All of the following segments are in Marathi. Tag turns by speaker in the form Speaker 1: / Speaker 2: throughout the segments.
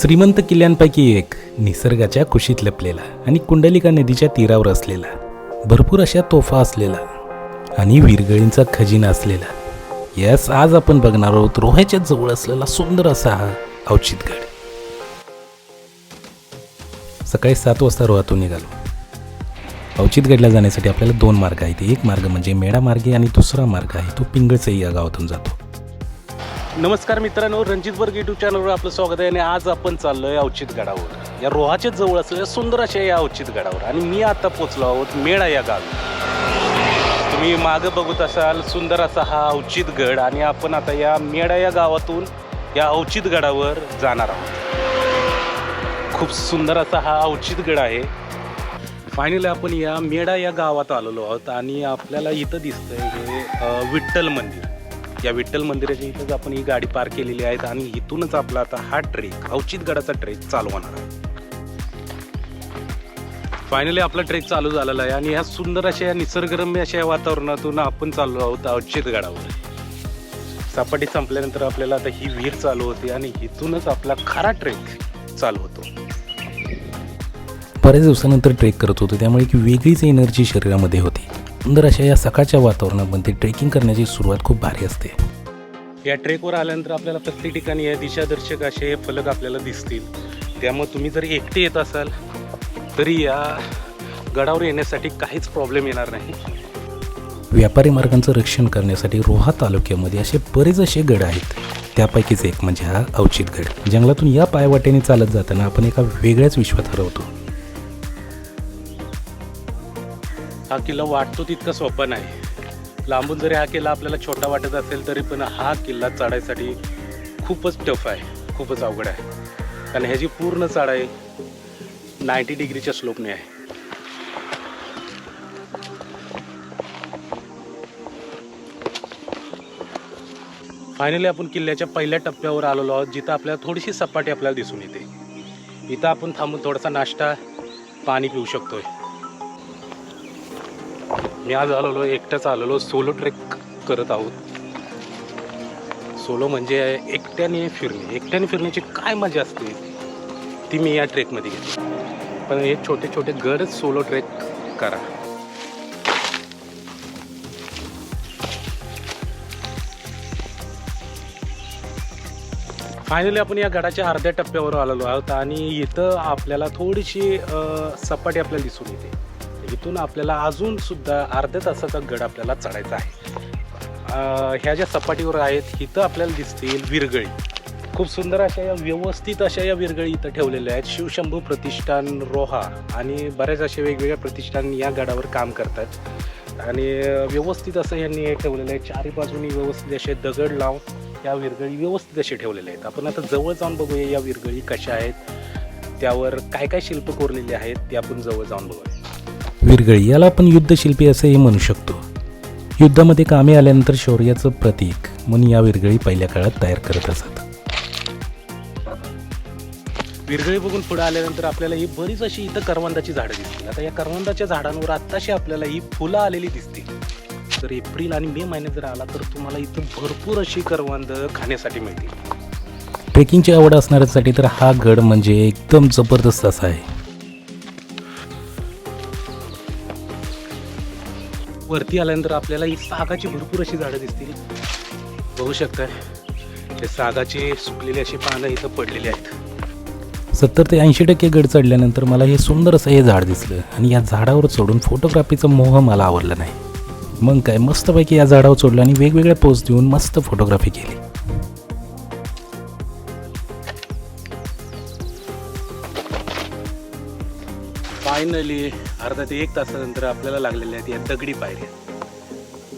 Speaker 1: श्रीमंत किल्ल्यांपैकी एक निसर्गाच्या कुशीत लपलेला आणि कुंडलिका नदीच्या तीरावर असलेला भरपूर अशा तोफा असलेला आणि विरगळींचा खजिना असलेला. यस आज आपण बघणार आहोत रोह्याच्या जवळ असलेला सुंदर असा हा अवचितगड सकाळी सात वाजता रोहातून निघालो. अवचितगडला जाण्यासाठी आपल्याला दोन मार्ग आहेत. एक मार्ग म्हणजे मेळा मार्गे आणि दुसरा मार्ग आहे तो पिंगळसई या गावातून जातो. नमस्कार मित्रांनो रणजित बर्ग युट्यूब चॅनलवर आपलं स्वागत आहे आणि आज आपण चाललोय अवचित गडावर. या रोहाच्या जवळ असलेल्या सुंदर अशा या अवचित गडावर आणि मी आता पोचलो आहोत मेळा या गावी. तुम्ही मागं बघत असाल सुंदर असा हा अवचित गड आणि आपण आता या मेळा या गावातून या अवचित गडावर जाणार आहोत. खूप सुंदर असा हा अवचित गड आहे. फायनली आपण या मेढा या गावात आलेलो आहोत आणि आपल्याला इथं दिसतंय हे विठ्ठल मंदिर. या विठ्ठल मंदिराच्या इथंच आपण ही गाडी पार्क केलेली आहे आणि इथूनच आपला आता हा ट्रेक अवचित गडाचा ट्रेक चालू होणार आहे. फायनली आपला ट्रेक चालू झालेला आहे आणि ह्या सुंदर अशा या निसर्गरम्य अशा या वातावरणातून आपण चाललो आहोत अवचित गडावर. सपाटी संपल्यानंतर आपल्याला आता ही विहीर चालू होते आणि इथूनच आपला खरा ट्रेक चालू होतो. बऱ्याच दिवसानंतर ट्रेक करत होतो त्यामुळे एक वेगळीच एनर्जी शरीरामध्ये होती. सुंदर अशा या सकाळच्या वातावरणामध्ये ट्रेकिंग करण्याची सुरुवात खूप भारी असते. या ट्रेकवर आल्यानंतर आपल्याला प्रत्येक ठिकाणी या दिशादर्शक असे फलक आपल्याला दिसतील. त्यामुळे तुम्ही जर एकटे येत असाल तरी या गडावर येण्यासाठी काहीच प्रॉब्लेम येणार नाही. व्यापारी मार्गांचं रक्षण करण्यासाठी रोहा तालुक्यामध्ये असे बरेच असे गड आहेत. त्यापैकीच एक म्हणजे हा अवचित गड. जंगलातून या पायवाटेने चालत जाताना आपण एका वेगळ्याच विश्वात हरवतो. हा किल्ला वाटतो तितका सोपा नाही. लांबून जरी हा किल्ला आपल्याला छोटा वाटत असेल तरी पण हा किल्ला चढायसाठी खूपच टफ आहे खूपच अवघड आहे. कारण ह्याची पूर्ण चढाई नाईन्टी डिग्रीच्या स्लोपने आहे. फायनली आपण किल्ल्याच्या पहिल्या टप्प्यावर आलेलो आहोत जिथं आपल्याला थोडीशी सपाटी आपल्याला दिसून येते. इथं आपण थांबून थोडासा नाश्ता पाणी पिऊ शकतोय. मी आज आलेलो एकटाच आलेलो सोलो ट्रेक करत आहोत. सोलो म्हणजे एकट्याने फिरणे. एकट्याने फिरण्याची काय मजा असते? ती मी या ट्रेकमध्ये घेते. पण हे छोटे छोटे गडच सोलो ट्रेक करा. फायनली आपण या गडाच्या अर्ध्या टप्प्यावर आलेलो आहोत आणि इथं आपल्याला थोडीशी सपाटी आपल्याला दिसून येते. इथून आपल्याला अजून सुद्धा अर्ध्या तासाचा गड आपल्याला चढायचा आहे. ह्या ज्या सपाटीवर आहेत इथं आपल्याला दिसतील विरगळी खूप सुंदर अशा या व्यवस्थित अशा या विरगळी इथं ठेवलेल्या आहेत. शिवशंभू प्रतिष्ठान रोहा आणि बऱ्याच असे वेगवेगळ्या प्रतिष्ठान या गडावर काम करतात. आणि व्यवस्थित असं यांनी हे ठेवलेलं आहे. चारी बाजूनी व्यवस्थित असे दगड लावून या विरगळी व्यवस्थित असे ठेवलेले आहेत. आपण आता जवळ जाऊन बघूया या विरगळी कशा आहेत त्यावर काय काय शिल्प कोरलेले आहेत ते आपण जवळ जाऊन बघूया. विरगळी याला आपण युद्धशिल्पी असंही म्हणू शकतो. युद्धामध्ये कामे आल्यानंतर शौर्याचं प्रतीक म्हणून या विरगळी पहिल्या काळात तयार करत असत. विरगळी बघून पुढे आल्यानंतर आपल्याला ही बरीच अशी इथं करवंदाची झाडं दिसतील. आता या करवंदाच्या झाडांवर आत्ताशी आपल्याला ही फुलं आलेली दिसतील. तर एप्रिल आणि मे महिन्यात जर आला तर तुम्हाला इथं भरपूर अशी करवंद खाण्यासाठी मिळतील. ट्रेकिंगची आवड असणाऱ्यांसाठी तर हा गड म्हणजे एकदम जबरदस्त असा आहे. वरती आल्यानंतर आपल्याला ही सागाची भरपूर अशी झाडं दिसतील. बघू शकताय ते सागाची सुकलेली अशी पानं इथं पडलेली आहेत. सत्तर ते ऐंशी टक्के गड चढल्यानंतर मला हे सुंदर असं हे झाड दिसलं आणि या झाडावर चढून फोटोग्राफीचा मोह मला आवडला नाही. मग काय मस्तपैकी या झाडावर चढलं आणि वेगवेगळ्या पोस्ट देऊन मस्त फोटोग्राफी केली. फायनली अर्धा ते एक तासानंतर आपल्याला लागलेल्या आहेत या दगडी पायऱ्या.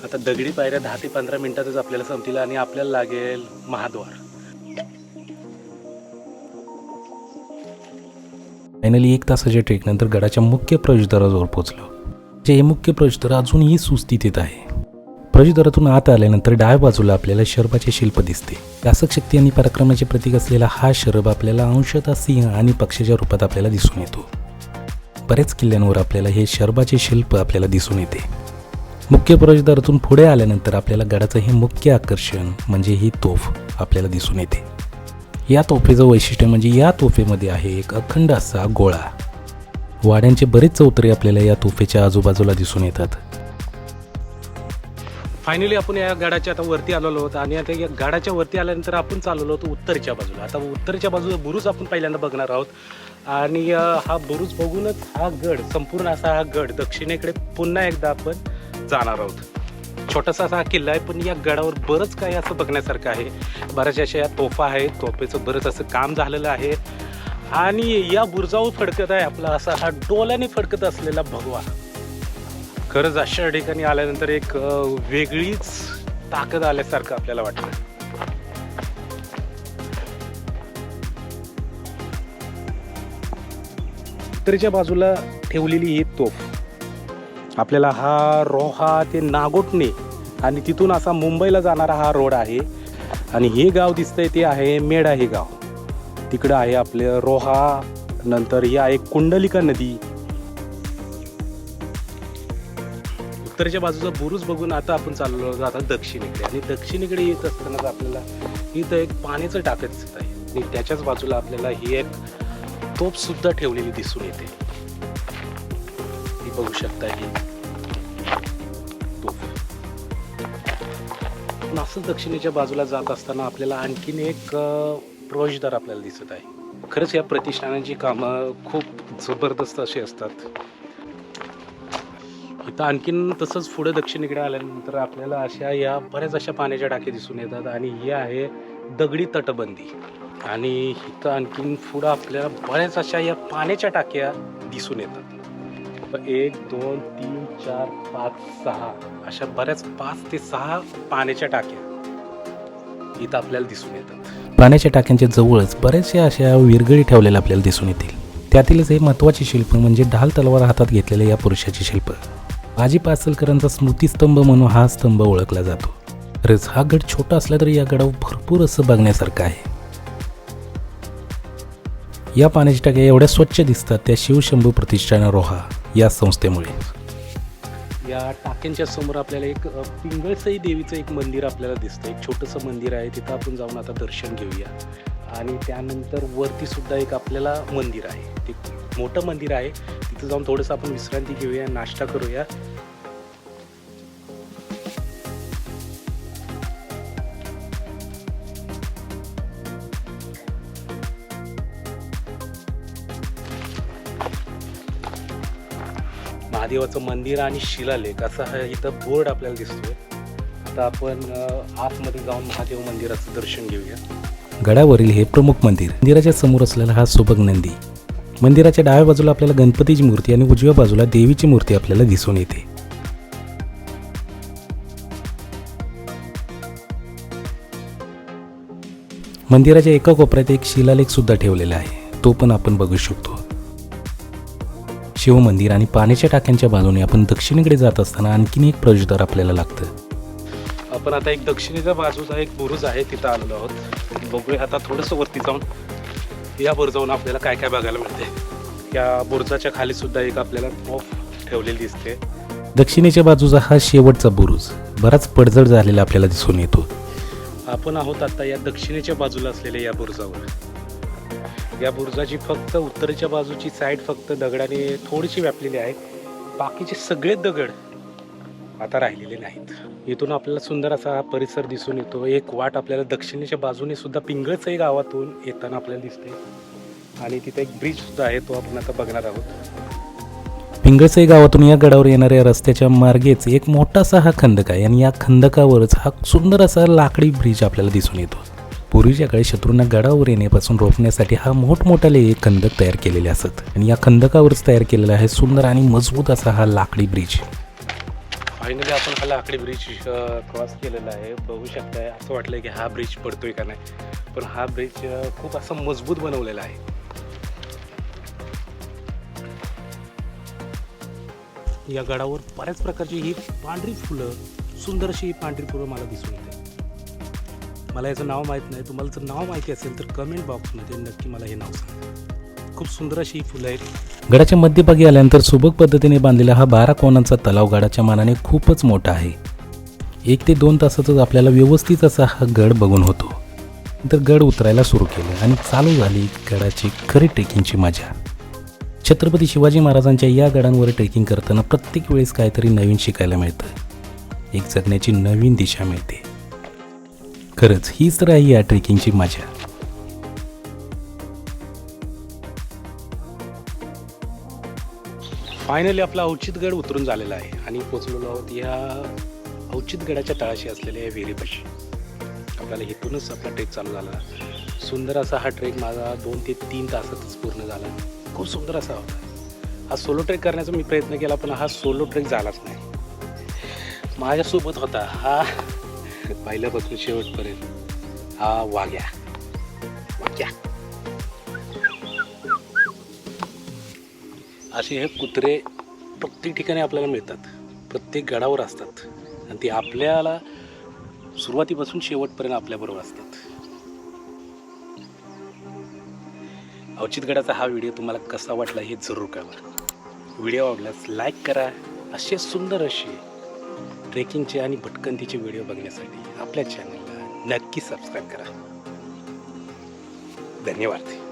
Speaker 1: आता दगडी पायऱ्या दहा ते पंधरा मिनिटातच आपल्याला संपतील आणि आपल्याला लागेल महाद्वार. फायनली एक तासाच्या ट्रेकनंतर गडाच्या मुख्य प्रवेशद्वाराजवळ पोहोचलो. जे हे मुख्य प्रवेशद्वार अजूनही सुस्थितीत आहे. प्रवेशद्वारातून आत आल्यानंतर डाव्या बाजूला आपल्याला शरभाचे शिल्प दिसते. शासक शक्ती आणि पराक्रमाचे प्रतीक असलेला हा शरभ आपल्याला अंशतः सिंह आणि पक्षाच्या रूपात आपल्याला दिसून येतो. बरेच किल्ल्यांवर आपल्याला हे शरबाचे शिल्प आपल्याला दिसून येते. मुख्य प्रवेशद्वारातून पुढे आल्यानंतर आपल्याला गडाचं हे मुख्य आकर्षण म्हणजे ही तोफ आपल्याला दिसून येते. या तोफेचं वैशिष्ट्य म्हणजे या तोफेमध्ये आहे एक अखंड असा गोळा. वाड्यांचे बरेच चौतरे आपल्याला या तोफेच्या आजूबाजूला दिसून येतात. फायनली आपण या गाडाच्या आता वरती आलेलो आहोत आणि आता या गाडाच्या वरती आल्यानंतर आपण चालवलो होतो उत्तरच्या बाजूला. आता उत्तरच्या बाजूला बुरुज आपण पहिल्यांदा बघणार आहोत. आणि हा बुरुज बघूनच हा गड संपूर्ण असा हा गड दक्षिणेकडे पुन्हा एकदा आपण जाणार आहोत. छोटासा असा हा किल्ला आहे पण या गडावर बरंच काही असं बघण्यासारखं आहे. बऱ्याच अशा या तोफा आहेत तोफेचं बरंच असं काम झालेलं आहे. आणि या बुरजावर फडकत आहे आपला असा हा डोल्याने फडकत असलेला भगवा. खरंच अशा ठिकाणी आल्यानंतर एक वेगळीच ताकद आल्यासारखं आपल्याला वाटतं. उत्तरेच्या बाजूला ठेवलेली ही तोफ. आपल्याला हा रोहा ते नागोटणे आणि तिथून असा मुंबईला जाणारा हा रोड आहे. आणि हे गाव दिसतंय ते आहे मेढा हे गाव. तिकडं आहे आपलं रोहा नंतर ही आहे कुंडलिका नदी. उत्तरेच्या बाजूचा बुरुज बघून आता आपण चाललो जातो दक्षिणेकडे. आणि दक्षिणेकडे येत असतानाच आपल्याला इथं एक पाण्याचं टाकत दिसत आहे. आणि त्याच्याच बाजूला आपल्याला ही एक तोप सुद्धा ठेवलेली दिसून येते. ही बघू शकता ही. तोफ दक्षिणेच्या बाजूला जात असताना आपल्याला आणखीन एक प्रवेशद्वार आपल्याला दिसत आहे. खरंच या प्रतिष्ठानांची कामं खूप जबरदस्त अशी असतात. इथं आणखीन तसंच पुढे दक्षिणेकडे आल्यानंतर आपल्याला अशा या बऱ्याच अशा पाण्याच्या टाक्या दिसून येतात आणि ही आहे दगडी तटबंदी. आणि इथं आणखीन पुढं आपल्याला बऱ्याच अशा या पाण्याच्या टाक्या दिसून येतात. एक दोन तीन चार पाच सहा अशा बऱ्याच पाच ते सहा पाण्याच्या टाक्या इथं आपल्याला दिसून येतात. पाण्याच्या टाक्यांच्या जवळच बऱ्याचशा अशा विरगळी ठेवलेल्या आपल्याला दिसून येतील. त्यातीलच हे महत्त्वाची शिल्प म्हणजे ढाल तलवार हातात घेतलेले या पुरुषाचे शिल्प. बाजी पासलकरांचा स्मृतिस्तंभ म्हणून हा स्तंभ ओळखला जातो. खरंच हा गड छोटा असला तरी या गडावर भरपूर असं बघण्यासारखं आहे. या पाण्याच्या टाक्या एवढ्या स्वच्छ दिसतात त्या शिवशंभू प्रतिष्ठान रोहा या संस्थेमुळे. या टाक्यांच्या समोर आपल्याला एक पिंगळसई देवीचं एक मंदिर आपल्याला दिसतं एक छोटंसं मंदिर आहे तिथं आपण जाऊन आता दर्शन घेऊया. आणि त्यानंतर वरती सुद्धा एक आपल्याला मंदिर आहे. ते मोठं मंदिर आहे. तिथं जाऊन थोडंसं आपण विश्रांती घेऊया नाश्ता करूया. महादेवाचं मंदिर आणि शिलालेख असा हा इथं बोर्ड आपल्याला दिसतोय. आता आपण आतमध्ये जाऊन महादेव मंदिराचं दर्शन घेऊया. गडावरील हे प्रमुख मंदिर मंदिराच्या समोर असलेला हा सुबक नंदी. मंदिराच्या डाव्या बाजूला आपल्याला गणपतीची मूर्ती आणि उजव्या बाजूला देवीची मूर्ती आपल्याला दिसून येते. मंदिराच्या एका कोपऱ्यात एक शिलालेख सुद्धा ठेवलेला आहे. तो पण आपण बघू शकतो. शिवमंदिर आणि पाण्याच्या टाक्यांच्या बाजूने आपण दक्षिणेकडे जात असताना आणखीन एक प्रवेशद्वार आपल्याला लागतं. आपण आता एक दक्षिणेच्या बाजूचा एक बुरुज आहे तिथं आलेलो आहोत. बघूया आता थोडंसं वरती जाऊन या बुरुजावरून आपल्याला काय काय बघायला मिळते. या बुरुजाच्या खाली सुद्धा एक आपल्याला तोफ ठेवलेली दिसते. दक्षिणेच्या बाजूचा हा शेवटचा बुरुज. बराच पडझड झालेला आपल्याला दिसून येतो. आपण आहोत आता या दक्षिणेच्या बाजूला असलेल्या या बुरुजावर. या बुरुजाची फक्त उत्तरेच्या बाजूची साईड फक्त दगडाने थोडीशी व्यापलेली आहे. बाकीचे सगळे दगड आता राहिलेले नाहीत. इथून आपल्याला सुंदर असा हा परिसर दिसून येतो. एक वाट आपल्याला दक्षिणेच्या बाजूने सुद्धा पिंगळचई गावातून येताना आपल्याला दिसते. आणि तिथे एक ब्रिज सुद्धा आहे तो आपण आता बघणार आहोत. पिंगळसई गावातून या गडावर येणाऱ्या रस्त्याच्या मार्गेच एक मोठासा हा खंदक आहे. आणि या खंदकावरच हा सुंदर असा लाकडी ब्रिज आपल्याला दिसून येतो. पूर्वीच्या काळी शत्रूंना गडावर येण्यापासून रोखण्यासाठी हा मोठमोठाले एक खंदक तयार केलेले असत. आणि या खंदकावरच तयार केलेला आहे सुंदर आणि मजबूत असा हा लाकडी ब्रिज. फायनली आपण हा लाकडी ब्रिज क्रॉस केलेला आहे. बघू शकताय असं वाटलं की हा ब्रिज पडतोय का नाही. पण हा ब्रिज खूप असं मजबूत बनवलेला आहे. या गडावर बऱ्याच प्रकारची ही पांढरी फुलं सुंदर अशी ही पांढरी फुलं मला दिसून येते मला याचं नाव माहीत नाही. तुम्हाला जर नाव माहिती असेल तर कमेंट बॉक्समध्ये नक्की मला हे नाव सांगा. खूप सुंदर अशी ही फुलं आहेत. गडाच्या मध्यभागी आल्यानंतर सुबक पद्धतीने बांधलेला हा बारा कोणांचा तलाव गडाच्या मानाने खूपच मोठा आहे. एक ते दोन तासातच आपल्याला व्यवस्थित असा हा गड बघून होतो. तर गड उतरायला सुरू केलं आणि चालू झाली गडाची खरी ट्रेकिंगची मजा. छत्रपती शिवाजी महाराजांच्या या गडांवर ट्रेकिंग करताना प्रत्येक वेळेस काहीतरी नवीन शिकायला मिळतं. एक जगण्याची नवीन दिशा मिळते. खरंच हीच तर आहे या ट्रेकिंगची मजा. फायनली आपला औचितगड उतरून झालेला आहे आणि पोचलेलो आहोत या औचितगडाच्या तळाशी असलेल्या या विहिरीपाशी. आपल्याला इथूनच आपला ट्रेक चालू झाला. सुंदर असा हा ट्रेक माझा दोन ते तीन तासातच पूर्ण झाला. खूप सुंदर असा होता. हा सोलो ट्रेक करण्याचा मी प्रयत्न केला पण हा सोलो ट्रेक झालाच नाही. माझ्यासोबत होता हा पहिल्यापासून शेवटपर्यंत. हा वाघ्या. वाघ्या. असे हे कुत्रे प्रत्येक ठिकाणी आपल्याला मिळतात. प्रत्येक गडावर असतात. आणि ते आपल्याला सुरुवातीपासून शेवटपर्यंत आपल्याबरोबर असतात. अवचित गडाचा हा व्हिडिओ तुम्हाला कसा वाटला हे जरूर कळवा. व्हिडिओ आवडल्यास लाईक करा. असे सुंदर असे ट्रेकिंगचे आणि भटकंतीचे व्हिडिओ बघण्यासाठी आपल्या चॅनलला नक्की सबस्क्राईब करा. धन्यवाद.